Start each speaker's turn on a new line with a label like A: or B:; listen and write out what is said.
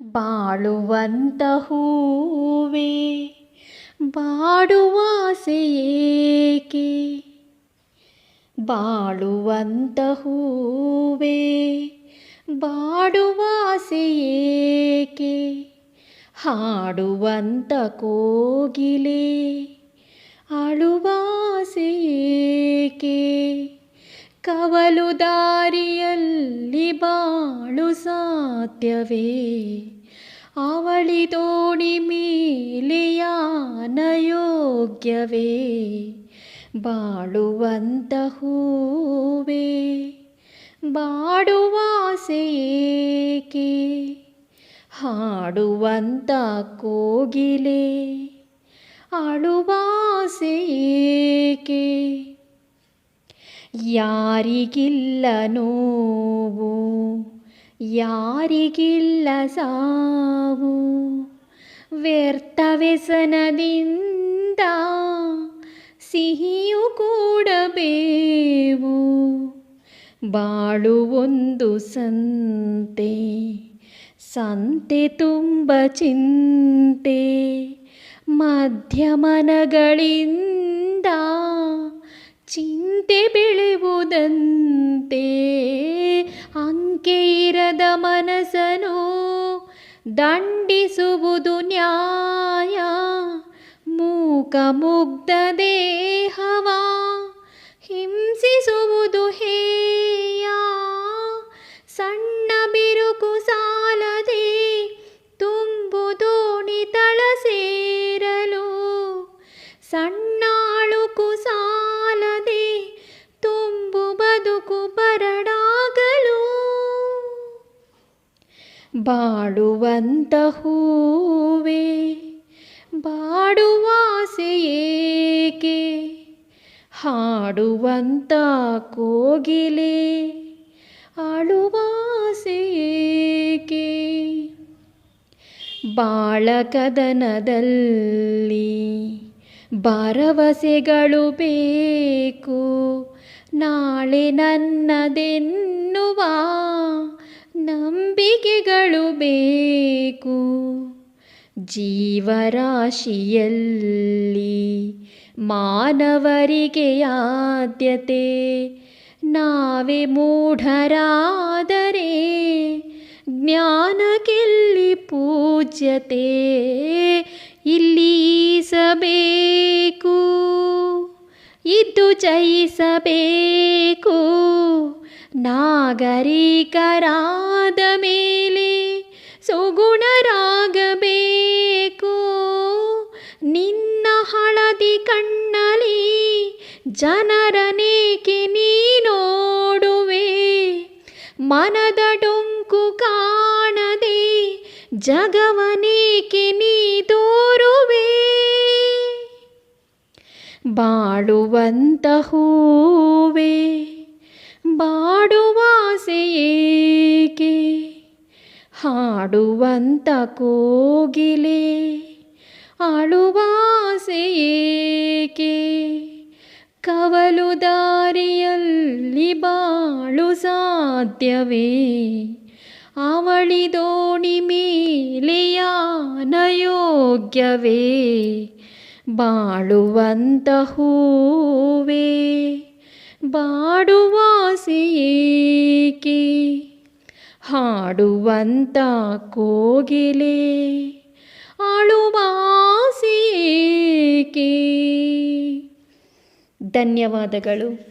A: ಬಾಳುವಂತ ಹೂವೇ ಬಾಡುವಾಸೆಯೇಕೆ ಬಾಳುವಂತ ಹೂವೇ ಬಾಡುವಾಸೆಯೇಕೆ ಹಾಡುವಂತ ಕೋಗಿಲೆ ಅಳುವಾಸೆಯೇಕೆ ಕವಲು ದಾರಿಯಲ್ಲಿ ಬಾಳು ಸಾಧ್ಯವೇ ಅವಳಿ ದೋಣಿ ಮೇಲೆಯಾನ ಯೋಗ್ಯವೇ ಬಾಳುವಂತ ಹೂವೇ ಬಾಡುವಾಸೆಯೇಕೆ ಹಾಡುವಂತ ಕೋಗಿಲೆ ಅಳುವಾಸೆ ಏಕೆ? ಯಾರಿಗಿಲ್ಲ ನೋವು? ಯಾರಿಗಿಲ್ಲ ಸಾವು. ವ್ಯರ್ಥ ವ್ಯಸನದಿಂದ ಸಿಹಿಯು ಕೂಡಬೇವು. ಬಾಳು ಒಂದು ಸಂತೆ ಸಂತೆ ತುಂಬ ಚಿಂತೆ. ಮಧ್ಯಮನಗಳಿಂದ ಚಿಂತೆ ಬೆಳೆಯುವುದಂತೆ, ಅಂಕೆ ಮನಸ್ಸನು ದಂಡಿಸುವುದು ನ್ಯಾಯ, ಮೂಕ ಮುಗ್ಧ ದೇಹವ, ಹಿಂಸಿಸುವುದು ಹೇಯ, ಸಣ್ಣ ಬಿರುಕು ಸಾಲದೆ ತುಂಬು ದೋಣಿ ತಳ ಸೇರಲು ಸಣ್ಣಾಳುಕು ಬಾಳುವಂತ ಹೂವೆ ಬಾಡುವಾಸೆಯೇಕೆ ಹಾಡುವಂತ ಕೋಗಿಲೆ ಆಳುವಾಸೆಯೇಕೆ ಬಾಳಕದನದಲ್ಲಿ ಭರವಸೆಗಳು ಬೇಕು ನಾಳೆ ನನ್ನದೆನ್ನುವ ನಂಬಿಕೆಗಳು ಬೇಕು. ಜೀವರಾಶಿಯಲ್ಲಿ ಮಾನವರಿಗೆ ಆದ್ಯತೆ ನಾವೇ ಮೂಢರಾದರೆ ಜ್ಞಾನಕ್ಕೆಲ್ಲಿ ಪೂಜ್ಯತೆ ಇಲ್ಲಿ ಸಬೇಕು ಇದ್ದು ಜಯಿಸಬೇಕು. ನಾಗರಿಕರಾದ ಮೇಲೆ ಸುಗುಣರಾಗಬೇಕು. ನಿನ್ನ ಹಳದಿ ಕಣ್ಣಲಿ ಜನರನೇಕೆ ನೀ ನೋಡುವೆ ಮನದ ಡೊಂಕು ಕಾಣದೆ ಜಗವನೇಕೆ ನೀ ತೋರುವೆ ಬಾಳುವಂತ ಹೂವೇ ಬಾಡುವಾಸೆ ಏಕೆ? ಹಾಡುವಂತ ಕೋಗಿಲೆ ಆಳುವಾಸೆಯೇಕೆ ಕವಲು ದಾರಿಯಲ್ಲಿ ಬಾಳು ಸಾಧ್ಯವೇ? ಅವಳಿ ದೋಣಿ ಮೇಲೆಯಾನ ಯೋಗ್ಯವೇ? ಬಾಳುವಂತ ಹೂವೇ? ಬಾಡುವಾಸೆ ಏಕೆ ಹಾಡುವಂತ ಕೋಗಿಲೆ ಅಳುವಾಸೆ ಏಕೆ ಧನ್ಯವಾದಗಳು.